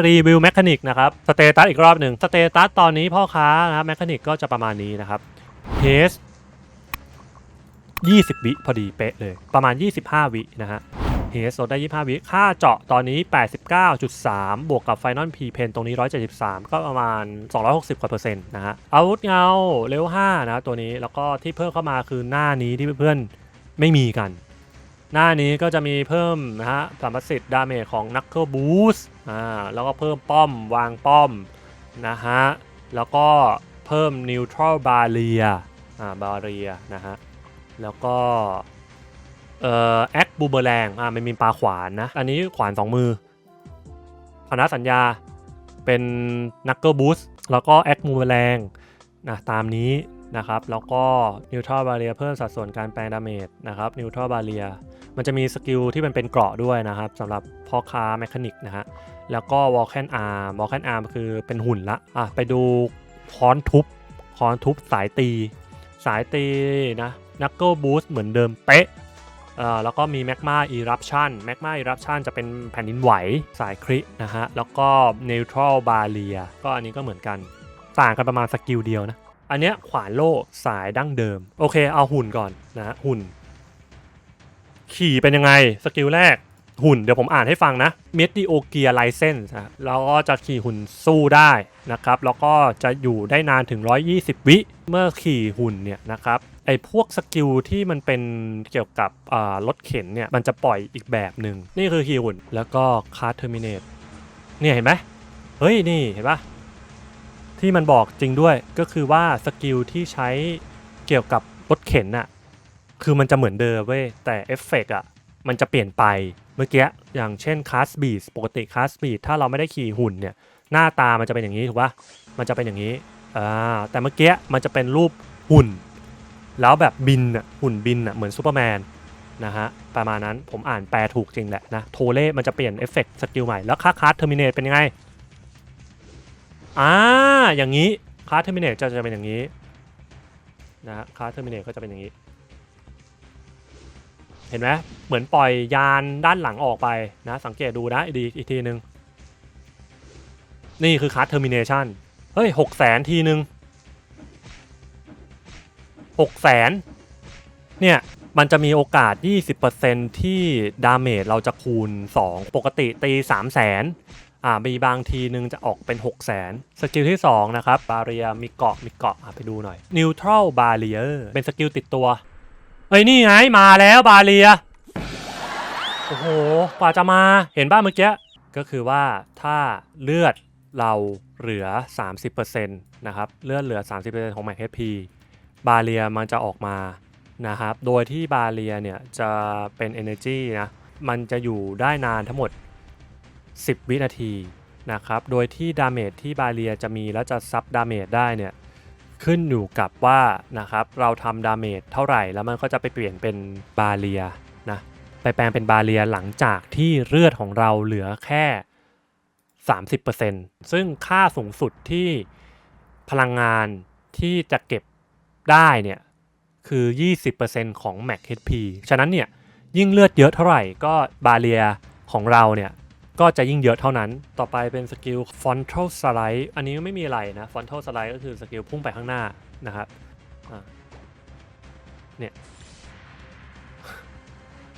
รีวิวแมคานิกนะครับ สเตตัสอีกรอบหนึ่งสเตตัสตอนนี้พ่อค้านะครับแมคานิกก็จะประมาณนี้นะครับเทส20 วิพอดีเป๊ะเลย ประมาณ 25 วินะฮะเฮสลดได้ 25 วิ ค่าเจาะตอนนี้ 89.3 บวกกับไฟนอลพีเพนตรงนี้ 173 ก็ประมาณ 260 กว่าเปอร์เซ็นต์นะฮะอาวุธเงาเลเวล5นะตัวนี้แล้วก็ที่เพิ่มเข้ามาคือหน้านี้ที่เพื่อนๆไม่มีกัน หน้านี้ก็จะมีเพิ่มนะฮะสามสิทธิ์ดาเมจของ Knuckle Boost อ่าแล้วก็เพิ่มป้อมวางป้อมนะฮะแล้วก็เพิ่ม Neutral Barrier อ่า Barrier นะฮะแล้วก็เอ่อแอคบูเบอร์แรงอ่ามันมีปลาขวานนะ อันนี้ขวานสองมือพนัสัญญาเป็น Knuckle Boost แล้วก็แอคบูเบอร์แรงนะตามนี้ นะครับ แล้วก็ Neutral Barrier เพิ่มสัดส่วนการแปลงดาเมจนะครับ Neutral Barrier มันจะมีสกิลที่มันเป็นเกราะด้วยนะครับสำหรับพ่อค้าแมคานิกนะฮะแล้วก็ w a l k a n Arm w a l k a n Arm คือเป็นหุ่นละอะไปดูค้อนทุบค้อนทุบสายตี สายตีนะ Knuckle Boost เหมือนเดิมเป๊ะอ่อแล้วก็มี Magma Eruption Magma Eruption จะเป็นแผ่นดินไหวสายครินะฮะ แล้วก็ Neutral Barrier ก็อันนี้ก็เหมือนกัน ต่างกันประมาณสกิลเดียวนะ อันเนี้ยขวานโล่สายดั้งเดิม โอเค เอาหุ่นก่อนนะหุ่น ขี่เป็นยังไงสกิลแรกหุ่นเดี๋ยวผมอ่านให้ฟังนะ m e d i o g e a License นะแล้วก็จะขี่หุ่นสู้ได้นะครับ แล้วก็จะอยู่ได้นานถึง 120 วิ เมื่อขี่หุ่นเนี่ยนะครับไอ้พวกสกิลที่มันเป็นเกี่ยวกับรถเข็นเนี่ยมันจะปล่อยอีกแบบหนึ่งนี่คือขี่หุ่นแล้วก็ Card Terminate เนี่ยเห็นไหมเฮ้ย นี่เห็นปะ ที่มันบอกจริงด้วยก็คือว่าสกิลที่ใช้เกี่ยวกับรถเข็นน่ะคือมันจะเหมือนเดิมเว้ยแต่เอฟเฟกต์อะมันจะเปลี่ยนไปเมื่อกี้อย่างเช่นค a s สบีดปกติค a s สบีดถ้าเราไม่ได้ขี่หุ่นเนี่ยหน้าตามันจะเป็นอย่างนี้ถูกปะมันจะเป็นอย่างนี้อ่าแต่เมื่อกี้มันจะเป็นรูปหุ่น แล้วแบบบินอะหุ่นบินอะเหมือนซูเปอร์แมนนะฮะประมาณนั้นผมอ่านแปลถูกจริงแหละนะโทเล่มันจะเปลี่ยนเอฟเฟกต์สกิลใหม่แล้วค่าคาร์ดเทอร์มินเนตเป็นยังไง อ่าอย่างนี้คาร์เทอร์มินเนตจะจะเป็นอย่างนี้นะฮะคาร์เทอร์มินเนตก็จะเป็นอย่างนี้ เห็นไหมเหมือนปล่อยยานด้านหลังออกไปนะ สังเกตดูนะดีอีกทีนึงนี่คือคั t เทอร์มิน t ชันเฮ้ยหกแสนทีนึงหกแสนเนี่ยมันจะมีโอกาส 20%ที่ดาเมจเราจะคูณ 2 ปกติตี3 0 0แสน อ่ามีบางทีนึงจะออกเป็น 6 0 0แสนสกิลที่ 2 นะครับ บาเรียมีเกาะมีเกาะไปดูหน่อย Neutral Barrier เป็นสกิลติดตัว เอ้ย นี่ไง มาแล้วบาเลีย โอ้โห กว่าจะมาเห็นบ้างเมื่อกี้ ก็คือว่าถ้าเลือดเราเหลือ 30%นะครับ เลือดเหลือ 30%ของแม็ก HP บาเลียมันจะออกมานะครับ โดยที่บาเลียเนี่ยจะเป็น Energy นะ มันจะอยู่ได้นานทั้งหมด 10 วินาทีนะครับ โดยที่ดาเมจที่บาเลียจะมีแล้วจะซับดาเมจได้เนี่ยขึ้นอยู่กับว่านะครับเราทำดาเมจเท่าไหร่แล้วมันก็จะไปเปลี่ยนเป็นบาเลียนะไปแปลงเป็นบาเลียหลังจากที่เลือดของเราเหลือแค่ 30%ซึ่งค่าสูงสุดที่พลังงานที่จะเก็บได้เนี่ยคือ 20%ของ Max HP ฉะนั้นเนี่ยยิ่งเลือดเยอะเท่าไหร่ก็บาเลียของเราเนี่ย ก็จะยิ่งเยอะเท่านั้น ต่อไปเป็นสกิล frontal slide อันนี้ไม่มีอะไรนะ frontal slide ก็คือสกิลพุ่งไปข้างหน้านะครับเนี่ย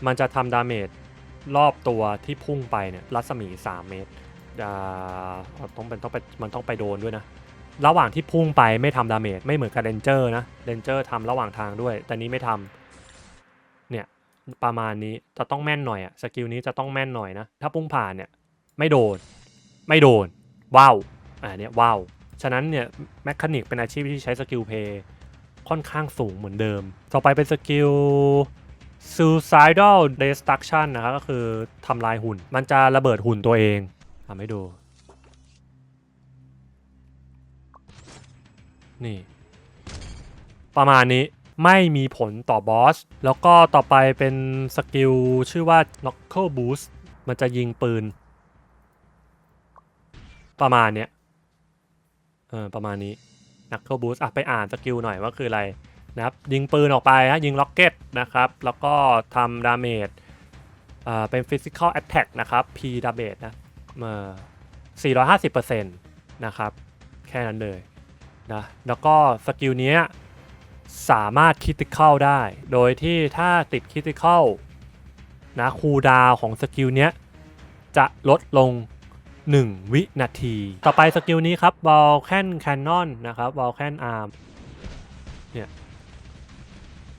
มันจะทำดาเมจรอบตัวที่พุ่งไปเนี่ยรัศมี 3 เมตรต้องเป็นต้องไปมันต้องไปโดนด้วยนะ ระหว่างที่พุ่งไปไม่ทำดาเมจไม่เหมือนกับเรนเจอร์นะเรนเจอร์ทำระหว่างทางด้วย แต่นี้ไม่ทำ ประมาณนี้จะต้องแม่นหน่อยอะสกิลนี้จะต้องแม่นหน่อยนะ ถ้าพุ่งผ่านเนี่ย ไม่โดน ไม่โดน ว้าวอ่าเนี่ยว้าวฉะนั้นเนี่ยแมคานิกเป็นอาชีพที่ใช้สกิลเพย์ค่อนข้างสูงเหมือนเดิม ต่อไปเป็นสกิล suicidal destruction นะครับก็คือทำลายหุ่น มันจะระเบิดหุ่นตัวเองทำให้ดู นี่ ประมาณนี้ ไม่มีผลต่อบอส แล้วก็ต่อไปเป็นสกิลชื่อว่า knuckle boost มันจะยิงปืน ประมาณเนี้ยเออประมาณนี้ knuckle boost อะไปอ่านสกิลหน่อยว่าคืออะไรนะครับยิงปืนออกไปฮะยิงล็อกเก็ตนะครับ แล้วก็ทำดาเมจอ่าเป็น physical attack นะครับ P damage นะเออ450%นะครับ แค่นั้นเลยนะแล้วก็สกิลเนี้ย สามารถคิติคอลได้ โดยที่ถ้าติดคิติคอลนะคูลดาวของสกิลเนี้ยจะลดลง 1 วินาที ต่อไปสกิลนี้ครับ v o l c a n Cannon นะครับ v o l c a n Arm เนี่ย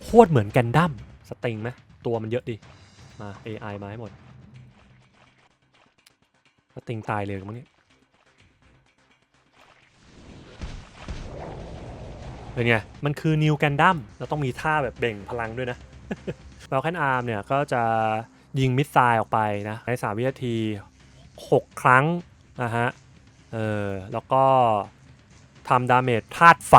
โคตรเหมือนแกนดั้มสติงไหมตัวมันเยอะดิมา AI มาให้หมดสติงตายเลยมั้งเนี่ย เป็นไง มันคือนิวแกนดัมเราต้องมีท่าแบบเบ่งพลังด้วยนะ v a l c a n Arm เนี่ยก็จะยิงมิสไซล์ออกไปนะใน3วินาที 6 ครั้งนะฮะ เออ แล้วก็ทำดาเมจธาตุไฟ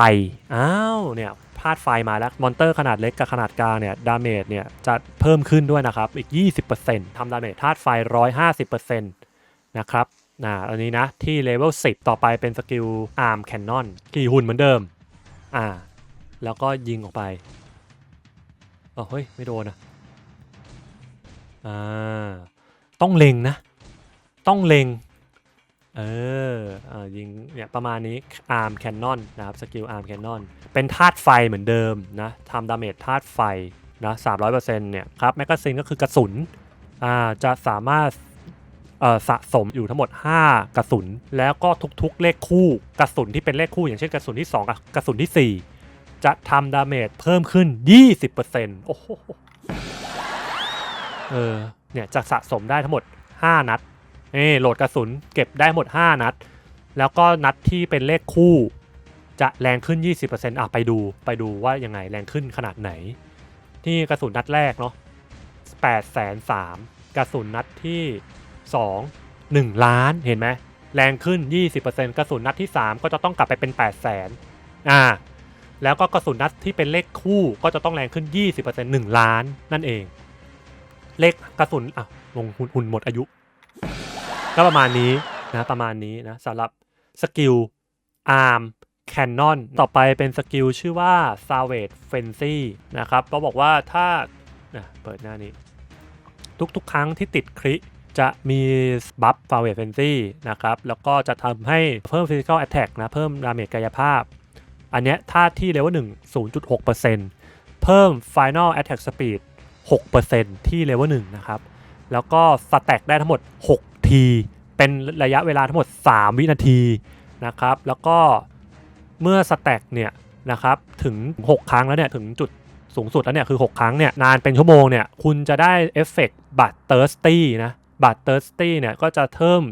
อ้าว เนี่ยธาตุไฟมาแล้ว มอนเตอร์ขนาดเล็กกับขนาดกลางเนี่ย ดาเมจเนี่ย จะเพิ่มขึ้นด้วยนะครับ อีก 20%ทำดาเมจธาตุไฟ 150%นะครับนะอันนี้นะ ที่เลเวล10 ต่อไปเป็นสกิลอาร์มแคนนอน กี่หุ่นเหมือนเดิม อ่า แล้วก็ยิงออกไปอ๋อเฮ้ย ไม่โดนนะอ่า ต้องเล็งนะ ต้องเล็ง เอออ่ายิงเนี่ยประมาณนี้อาร์มแคนนอนนะครับสกิลอาร์มแคนนอนเป็นธาตุไฟเหมือนเดิมนะทำดาเมจธาตุไฟนะ300%เนี่ยครับแมกกาซีนก็คือกระสุนอ่าจะสามารถ สะสมอยู่ทั้งหมด 5 กระสุน แล้วก็ทุกๆ เลขคู่กระสุนที่เป็นเลขคู่อย่างเช่นกระสุนที่ 2 กับกระสุนที่ 4 จะทำดาเมจเพิ่มขึ้น 20%โอ้โหเออเนี่ยจะสะสมได้ทั้งหมด 5 นัดนี่โหลดกระสุนเก็บได้หมด 5 นัด แล้วก็นัดที่เป็นเลขคู่ จะแรงขึ้น 20%อะไปดูไปดูว่ายังไงแรงขึ้นขนาดไหน ที่กระสุนนัดแรกเนาะ8แสน3กระสุนนัดที่ 2 1 ล้านเห็นไหมแรงขึ้น 20%กระสุนนัดที่ 3 ก็จะต้องกลับไปเป็น 8 0 0แสนอ่าแล้วก็กระสุนนัดที่เป็นเลขคู่ก็จะต้องแรงขึ้น 20% 1 ล้านนั่นเอง เลขกระสุนอะลงหุ่นหมดอายุ ก็ประมาณนี้นะประมาณนี้นะสำหรับสกิล Arm Cannon ต่อไปเป็นสกิลชื่อว่า Savage Frenzy นะครับก็บอกว่าถ้านะเปิดหน้านี้ ทุกๆครั้งที่ติดคริ จะมีบัฟ Savage Frenzy นะครับแล้วก็จะทำให้เพิ่ม Physical Attack นะเพิ่มดาเมจกายภาพ อันเนี้ยถ้าที่เลเวล1 0.6%เพิ่ม Final Attack Speed 6%ที่เลเวล1นะครับแล้วก็สแต็กได้ทั้งหมด6ทีเป็นระยะเวลาทั้งหมด 3 วินาทีนะครับแล้วก็เมื่อสแต็กเนี่ยนะครับถึง 6 ครั้งแล้วเนี่ยถึงจุดสูงสุดแล้วเนี่ยคือ 6 ครั้งเนี่ยนานเป็นชั่วโมงเนี่ยคุณจะได้เอฟเฟกต์บัตเตอร์สตี้นะ บัตเตอร์สตี้เนี่ยก็จะเพิ่ม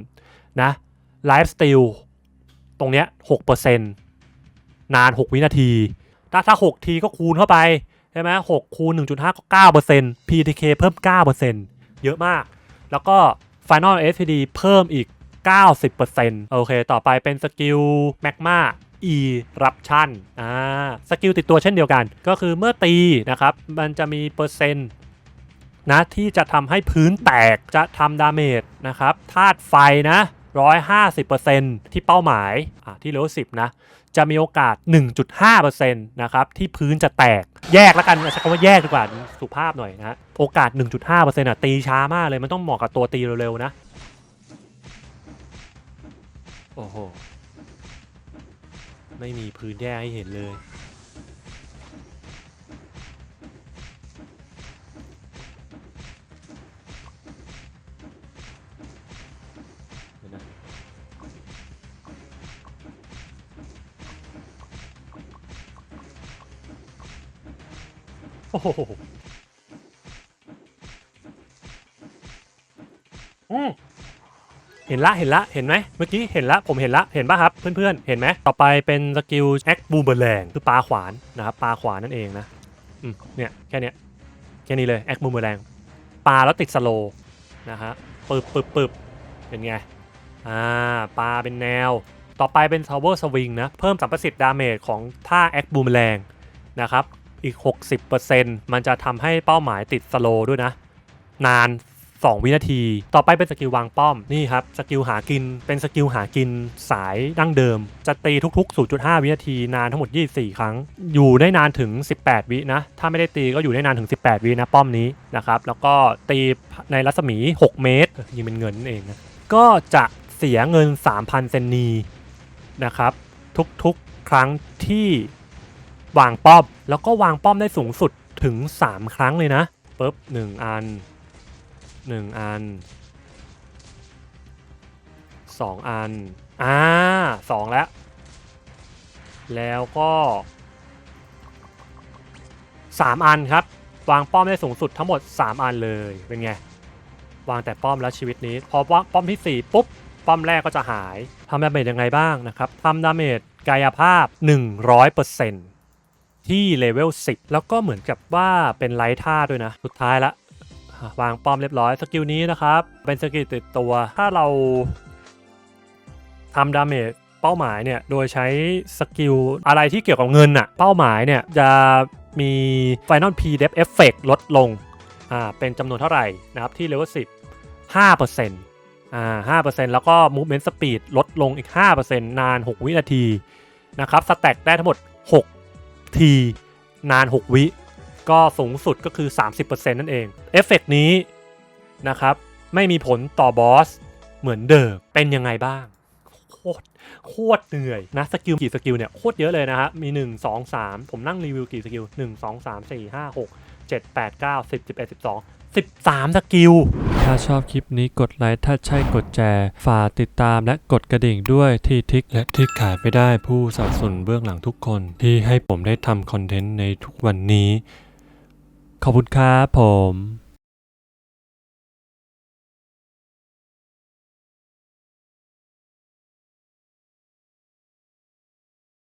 นะไลฟ์สติลตรงเนี้ย6%นาน 6 วินาที ถ้าถ้า 6 ทีก็คูณเข้าไป ใช่ไหม6คูณ 1.5 ก็ 9% PTK เพิ่ม 9%เยอะมาก แล้วก็ Final SPD เพิ่มอีก 90%โอเค ต่อไปเป็นสกิล Magma Eruption อ่า สกิลติดตัวเช่นเดียวกัน ก็คือเมื่อตีนะครับ มันจะมีเปอร์เซ็นต์ นะที่จะทำให้พื้นแตกจะทำดาเมจนะครับธาตุไฟนะ150%ที่เป้าหมายอ่าที่เลเวล10 นะ จะมีโอกาส 1.5%นะครับที่พื้นจะแตกแยกแล้วกันใช้คำว่าแยกดีกว่าสุภาพหน่อยนะโอกาส 1.5%อะตีช้ามากเลย มันต้องเหมาะกับตัวตีเร็วๆนะ โอ้โห ไม่มีพื้นแยกให้เห็นเลย เห็นละเห็นละเห็นไหมเมื่อกี้เห็นละผมเห็นละเห็นป่ะครับเพื่อนๆเห็นไหมต่อไปเป็นสกิลแอคบูเบอร์แรงคือปลาขวานนะครับปลาขวานนั่นเองนะเนี่ยแค่เนี้ยแค่นี้เลยแอคบูเบอร์แรงปลาแล้วติดสโลนะฮะปึบปึบปึบเป็นไงอ่าปลาเป็นแนว ต่อไปเป็น Tower Swing นะเพิ่มสัมประสิทธิ์ดาเมจของท่าแอคบูมแรงนะครับ อีก 60%มันจะทำให้เป้าหมายติดสโลด้วยนะ นาน 2 วินาที ต่อไปเป็นสกิลวางป้อม นี่ครับ สกิลหากิน เป็นสกิลหากินสายดั้งเดิม จะตีทุก ๆ 0.5 วินาที นานทั้งหมด 24 ครั้ง อยู่ได้นานถึง 18 วินะ ถ้าไม่ได้ตีก็อยู่ได้นานถึง 18 วินะป้อมนี้นะครับ แล้วก็ตีในรัศมี 6 เมตร ยิงเป็นเงินนั่นเองนะ ก็จะเสียเงิน 3,000 เซนนีนะครับ ทุกๆ ครั้งที่ วางป้อม แล้วก็วางป้อมได้สูงสุดถึง 3 ครั้งเลยนะปุ๊บ1อัน1อัน2อันอ่าสองแล้ว แล้วก็3อันครับ วางป้อมได้สูงสุดทั้งหมด 3 อันเลยเป็นไงวางแต่ป้อมแล้วชีวิตนี้พอป้อมที่ 4 ปุ๊บ ป้อมแรกก็จะหายทำดาเมจยังไงบ้างนะครับทำดาเมจกายภาพ 100% ที่เลเวล10 แล้วก็เหมือนกับว่าเป็นไลท์ท่าด้วยนะ สุดท้ายละวางป้อมเรียบร้อยสกิลนี้นะครับ เป็นสกิลติดตัวถ้าเราทำดาเมจเป้าหมายเนี่ย โดยใช้สกิลอะไรที่เกี่ยวกับเงินอะเป้าหมายเนี่ย จะมี Final P Def Effect ลดลงอ่าเป็นจำนวนเท่าไหร่นะครับ ที่เลเวล10 5%อ่า5%แล้วก็ Movement Speed ลดลงอีก 5%นาน 6 วินาทีนะครับสแต็กได้ทั้งหมด 6 ทีนาน 6 วิ ก็สูงสุดก็คือ 30%นั่นเอง เอฟเฟกต์นี้นะครับ ไม่มีผลต่อบอส เหมือนเดิมเป็นยังไงบ้างโคตรโคตรเหนื่อยนะสกิลกี่สกิลเนี่ยโคตรเยอะเลยนะฮะมี 1 2 3 ผมนั่งรีวิวกี่สกิล 1 2 3 4 5 6 7 8 9 10 11 12 13 สกิล ถ้าชอบคลิปนี้กดไลค์ถ้าใช่กดแชร์ฝากติดตามและกดกระดิ่งด้วยที่ทิกและที่ขาดไม่ได้ผู้สนับสนุนเบื้องหลังทุกคน ที่ให้ผมได้ทำคอนเทนต์ในทุกวันนี้ ขอบคุณครับผม